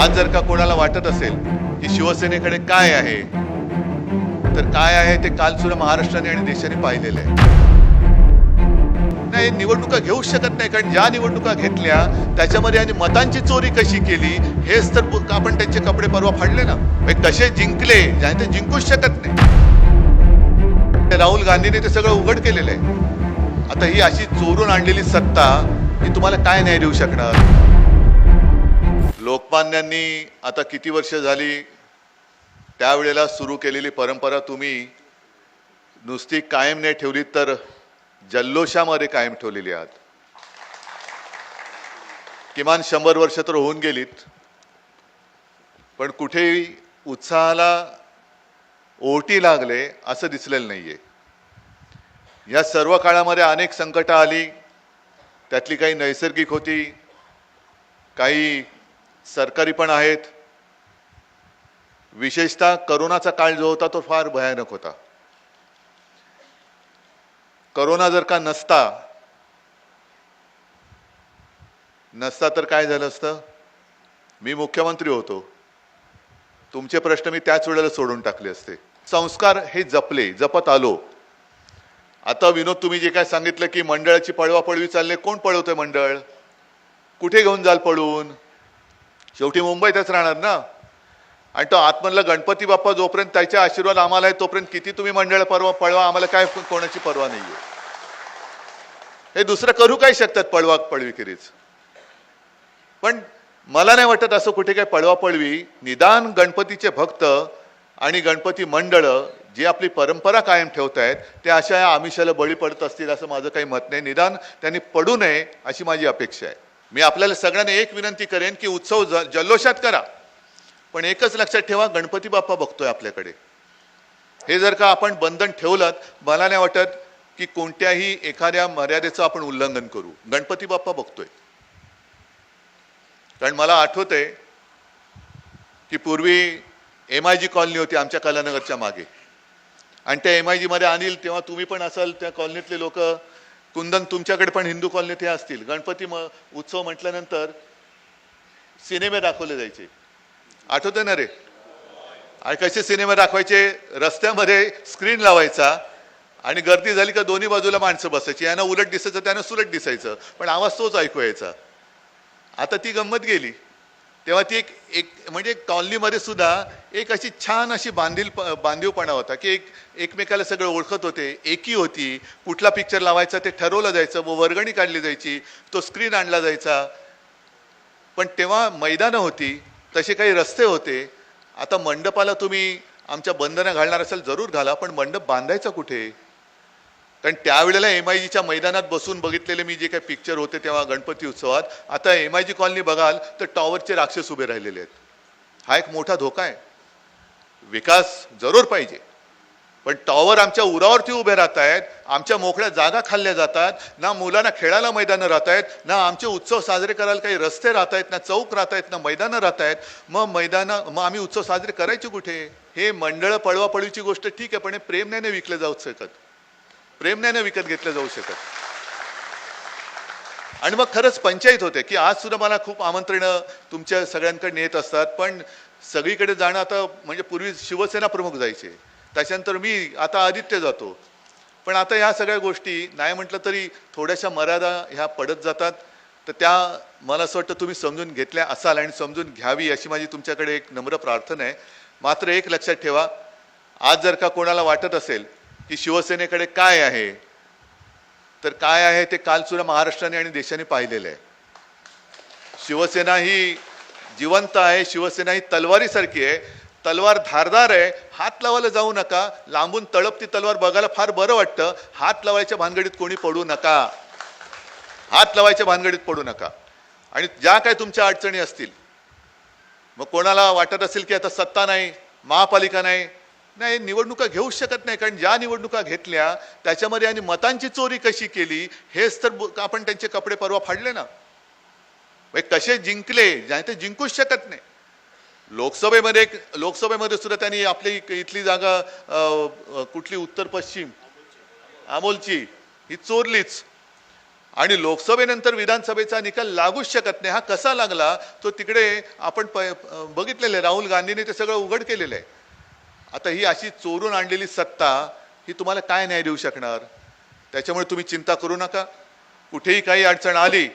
आज जर का कोणाला वाटत असेल की शिवसेनेकडे काय आहे तर काय आहे ते काल सुद्धा महाराष्ट्राने आणि देशाने पाहिलेलं आहे. नाही निवडणुका घेऊ शकत नाही कारण ज्या निवडणुका घेतल्या त्याच्यामध्ये आणि मतांची चोरी कशी केली हेच तर आपण त्यांचे कपडे परवा फाडले ना. कसे जिंकले ज्याने ते जिंकूच शकत नाही. राहुल गांधीने ते सगळं उघड केलेलं आहे. आता ही अशी चोरून आणलेली सत्ता ही तुम्हाला काय न्याय देऊ शकणार? लोकमान्यांनी आता किती वर्ष झाली त्यावेळेला सुरू केलेली परंपरा तुम्ही नुसती कायम नाही ठेवली तर जल्लोषामध्ये कायम ठेवलेली आहात. किमान शंभर वर्ष तर होऊन गेलीत. पण कुठेही उत्साहाला ओटी लागले असं दिसलेलं नाही आहे या सर्व काळामध्ये अनेक संकटं आली. त्यातली काही नैसर्गिक होती. काही सरकारी पण आहेत. विशेषतः करोनाचा काळ जो होता तो फार भयानक होता. करोना जर का नसता नसता तर काय झालं असतं? मी मुख्यमंत्री होतो. तुमचे प्रश्न मी त्याच वेळेला सोडून टाकले असते. संस्कार हे जपले जपत आलो. आता विनोद तुम्ही जे काय सांगितलं की मंडळाची पळवापळवी चालले कोण पळवतंय मंडळ? कुठे घेऊन जाल पळून? शेवटी मुंबईतच राहणार ना? आणि तो आतमधला गणपती बाप्पा जोपर्यंत त्याच्या आशीर्वाद आम्हाला आहे तोपर्यंत किती तुम्ही मंडळ परवा पळवा आम्हाला काय कोणाची परवा नाहीये. हे दुसरं करू काय शकतात पळवा पळवीखेरीज पण मला नाही वाटत असं कुठे काय पळवा पळवी. निदान गणपतीचे भक्त आणि गणपती मंडळ जी आपली परंपरा कायम ठेवत आहेत ते अशा या आमिषाला बळी पडत असतील असं माझं काही मत नाही. निदान त्यांनी पडू नये अशी माझी अपेक्षा आहे. मी आपल्याला सगळ्यांना एक विनंती करेन की उत्सव ज- जल्लोषात करा. पण एकच लक्षात ठेवा गणपती बाप्पा बघतोय आपल्याकडे. हे जर का आपण बंधन ठेवलं मला नाही वाटत की कोणत्याही एखाद्या मर्यादेचं आपण उल्लंघन करू. गणपती बाप्पा बघतोय. कारण मला आठवत आहे की पूर्वी एम आय जी कॉलनी होती आमच्या कलानगरच्या मागे. आणि त्या एम आय जीमध्ये आणील तेव्हा तुम्ही पण असाल त्या कॉलनीतले लोक कुंदन तुमच्याकडे पण हिंदू कॉलनीत हे असतील. गणपती म उत्सव म्हटल्यानंतर सिनेमे दाखवले जायचे. आठवतं ना रे? आणि कसे सिनेमा दाखवायचे? रस्त्यामध्ये स्क्रीन लावायचा आणि गर्दी झाली का दोन्ही बाजूला माणसं बसायची. यांना उलट दिसायचं त्यांना सुलट दिसायचं. पण आवाज तोच ऐकू यायचा. आता ती गंमत गेली. तेव्हा ती एक एक म्हणजे कॉलनीमध्ये सुद्धा एक अशी छान अशी बांधील बांधीवपणा होता की एक एकमेकाला सगळं ओळखत होते एकी होती कुठला पिक्चर लावायचा ते ठरवलं जायचं व वर्गणी काढली जायची तो स्क्रीन आणला जायचा. पण तेव्हा मैदानं होती तसे काही रस्ते होते. आता मंडपाला तुम्ही आमच्या बंधनं घालणार असेल जरूर घाला पण मंडप बांधायचा कुठे? कारण त्यावेळेला एम आय जीच्या मैदानात बसून बघितलेले मी जे काही पिक्चर होते तेव्हा गणपती उत्सवात आता एम आय जी कॉलनी बघाल तर टॉवरचे राक्षस उभे राहिलेले आहेत. हा एक मोठा धोका आहे. विकास जरूर पाहिजे. पण टॉवर आमच्या उरावरती उभे राहत आहेत आमच्या मोकळ्या जागा खाल्ल्या जातात ना मुलांना खेळायला मैदानं राहत आहेत ना आमचे उत्सव साजरे करायला काही रस्ते राहत आहेत ना चौक राहत आहेत ना मैदानं राहत आहेत. मग मैदानं मग आम्ही उत्सव साजरे करायचे कुठे? हे मंडळ पळवापळीची गोष्ट ठीक आहे पण हे प्रेम नाही विकलं जाऊ शकत. प्रेम नाही ना विकत घेतलं जाऊ शकत. आणि मग खरंच पंचायत होते की आज सुद्धा मला खूप आमंत्रणं तुमच्या सगळ्यांकडे येत असतात पण सगळीकडे जाणं आता म्हणजे पूर्वी शिवसेना प्रमुख जायचे. त्याच्यानंतर मी आता आदित्य जातो. पण आता ह्या सगळ्या गोष्टी नाही म्हटलं तरी थोड्याशा मर्यादा ह्या पडत जातात. तर त्या मला असं वाटतं तुम्ही समजून घेतल्या असाल आणि समजून घ्यावी अशी माझी तुमच्याकडे एक नम्र प्रार्थना आहे. मात्र एक लक्षात ठेवा आज जर का कोणाला वाटत असेल की शिवसेनेकडे काय आहे? तर काय आहे ते काल सुद्धा महाराष्ट्राने आणि देशाने पाहिलेलं आहे. शिवसेना ही जिवंत आहे शिवसेना ही तलवारीसारखी आहे. तलवार धारदार आहे. हात लावायला जाऊ नका. लांबून तळप ती तलवार बघायला फार बरं वाटतं. हात लावायच्या भानगडीत कोणी पडू नका. हात लावायच्या भानगडीत पडू नका. आणि ज्या काय तुमच्या अडचणी असतील मग कोणाला वाटत असेल की आता सत्ता नाही महापालिका नाही नाही निवडणुका घेऊ शकत नाही कारण ज्या निवडणुका घेतल्या त्याच्यामध्ये आणि मतांची चोरी कशी केली हेच तर आपण त्यांचे कपडे परवा फाडले ना. म्हणजे कसे जिंकले ज्या ते जिंकूच शकत नाही. लोकसभेमध्ये लोकसभेमध्ये सुद्धा त्यांनी आपली इथली जागा कुठली? उत्तर पश्चिम. अमोलची. ही चोरलीच. आणि लोकसभेनंतर विधानसभेचा निकाल लागूच शकत नाही. हा कसा लागला तो तिकडे आपण प बघितलेलं आहे. राहुल गांधींनी ते सगळं उघड केलेलं आहे. आता ही अशी चोरून आणलेली सत्ता ही तुम्हाला काय न्याय देऊ शकणार? त्याच्यामुळे तुम्ही चिंता करू नका. कुठेही काही अडचण आली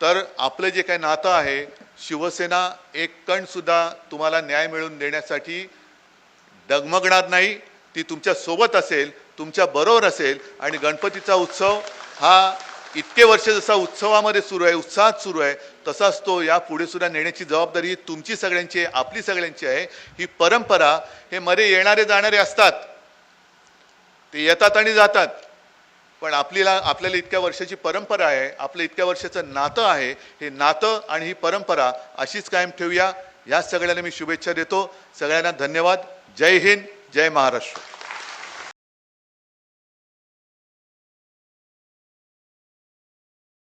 तर आपलं जे काही नातं आहे शिवसेना एक कणसुद्धा तुम्हाला न्याय मिळवून देण्यासाठी डगमगणार नाही. ती तुमच्यासोबत असेल तुमच्या बरोबर असेल आणि गणपतीचा उत्सव हा इतके वर्ष जसा उत्सवामध्ये सुरू आहे उत्साहात सुरू आहे तसाच तो या पुढे सुद्धा नेण्याची जबाबदारी ही तुमची सगळ्यांची आहे आपली सगळ्यांची आहे. ही परंपरा हे मरे येणारे जाणारे असतात. ते येतात आणि जातात. पण आपल्याला आपल्याला इतक्या वर्षाची परंपरा आहे आपलं इतक्या वर्षाचं नातं आहे हे नातं आणि ही परंपरा अशीच कायम ठेवूया. या सगळ्यांना मी शुभेच्छा देतो. सगळ्यांना धन्यवाद. जय हिंद जय महाराष्ट्र.